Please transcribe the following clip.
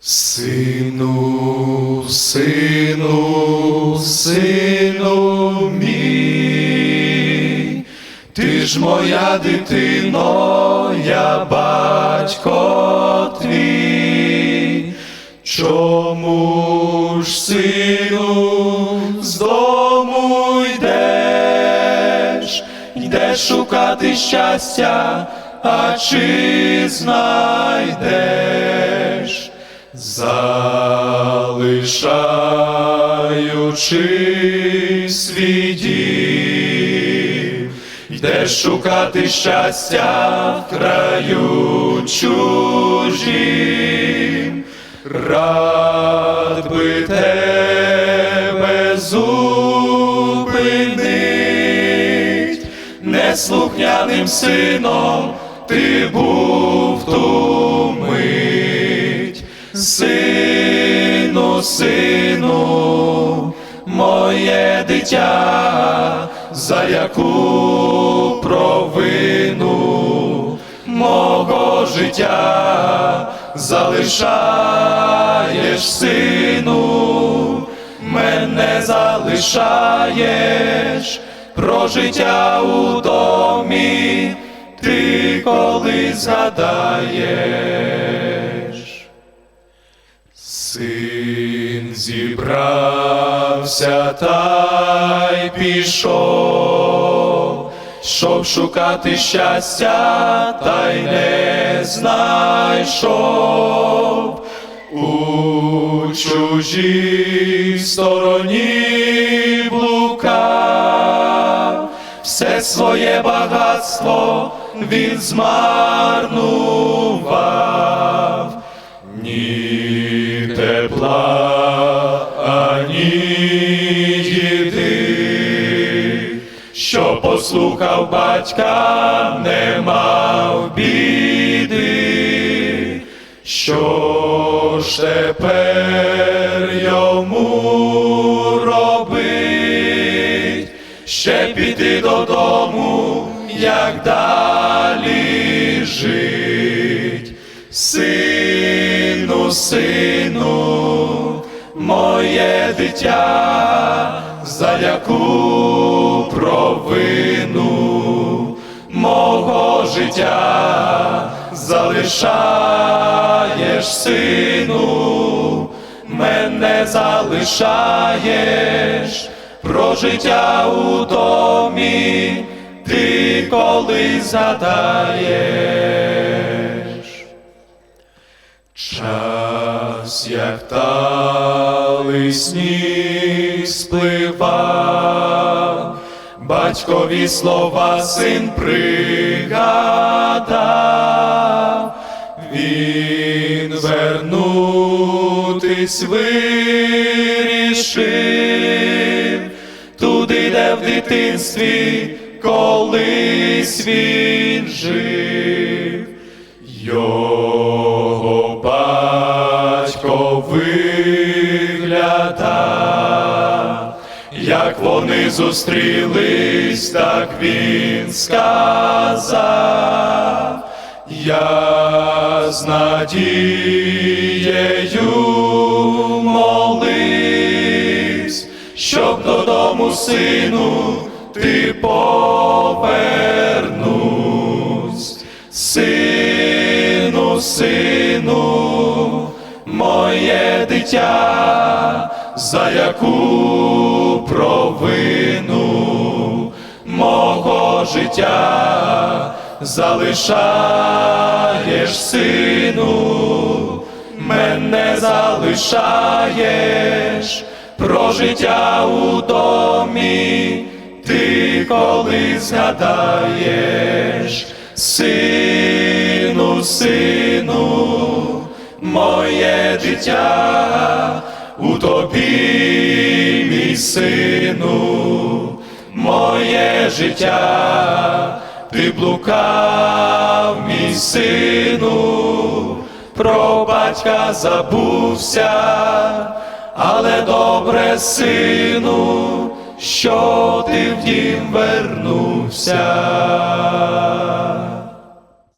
Сину, сину, сину мій, ти ж моя дитино, я батько твій, чому ж сину з дому йдеш, йдеш шукати щастя, а чи знайдеш? Залишаючи свій дім, йдеш шукати щастя в краю чужім, рад би тебе зупинить, неслухняним сином ти був ту. Сину, сину, моє дитя, за яку провину мого життя залишаєш, сину, мене залишаєш, про життя у домі ти коли згадаєш. Син зібрався та й пішов, щоб шукати щастя, та й не знайшов. У чужій стороні блукав, все своє багатство він змарнував. Ні тепла, ані їди, що послухав батька, не мав біди, що ж тепер йому робить, ще піти додому, як далі жить. Сину, сину, моє дитя, за яку провину мого життя залишаєш, сину, мене залишаєш, про життя у домі ти коли згадаєш. Час, як талий сніг спливав, батькові слова син пригадав, він вернутись вирішив, туди, де в дитинстві колись він жив. Виглядав, як вони зустрілись, так він сказав, я з надією моливсь, щоб додому сину ти повернусь. Моє дитя, за яку провину мого життя залишаєш, сину, мене залишаєш, про життя у домі. Ти коли згадаєш, сину, сину, моє дитя, у тобі, мій сину, моє життя, ти блукав, мій сину, про батька забувся, але добре, сину, що ти в дім вернувся.